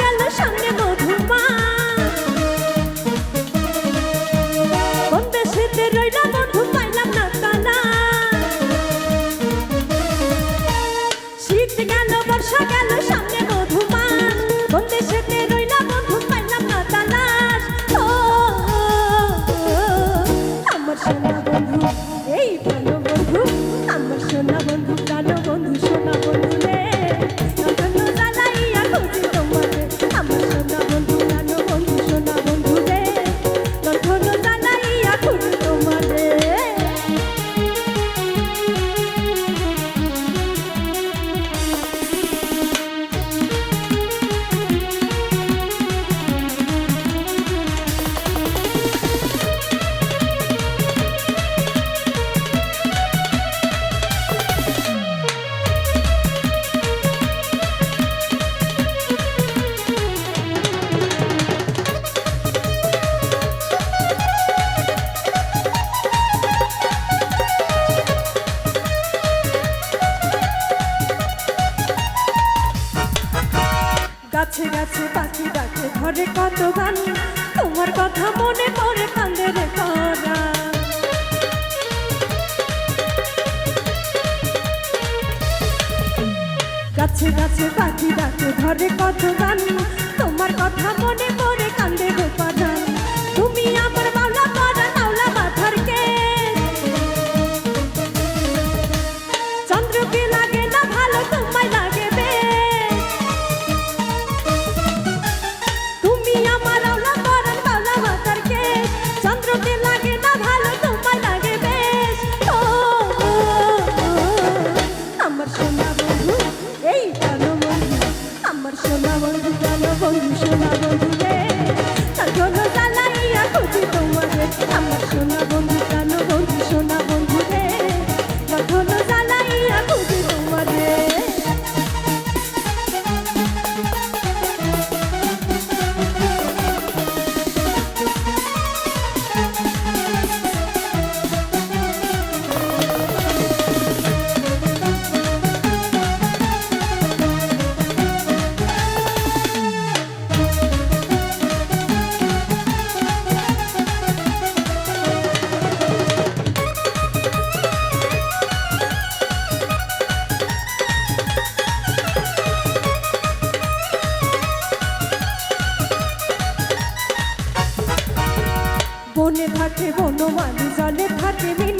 গেল সামনে মধুমা কোন দেশেতে রইলা বন্ধু পাইলাম না তালা শীত গেল, বর্ষা গেল সামনে মধুমা কোন দেশেতে রইলা বন্ধু পাইলাম না তালাশ ও, আমার সোনা বন্ধু, এই ভালো বন্ধু। আমার সোনা বন্ধু প্রাণ বন্ধু, সোনা বন্ধু। গাছে পাখি ডাকে, ধরে কত গান তোমার কথা মনে পড়ে কান্দে রে করা গাছে গাছে পাখি ডাকে, ধরে কত গান তোমার কথা মনে পড়ে কান্দে গো আমার সোনা বন্ধু বনে থাকে বনমালী জলে থাকে মিন।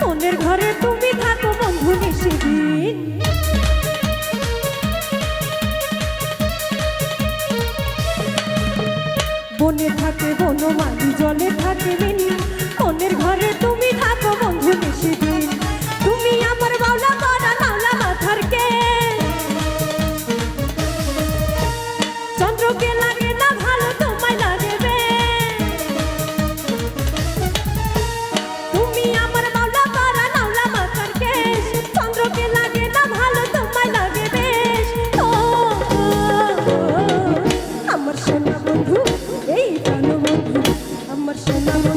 মনের ঘরে তুমি থাকো বন্ধু নিশিদিন বনে থাকে বনমালী জলে থাকে মিন। মনের ঘরে তুমি থাকো বন্ধু নিশিদিন তুমি আমার বাউলা করা মাওলা মাথার কে। চন্দ্রকে লাগে বন্ধু এই জানো বন্ধু আমার সোনা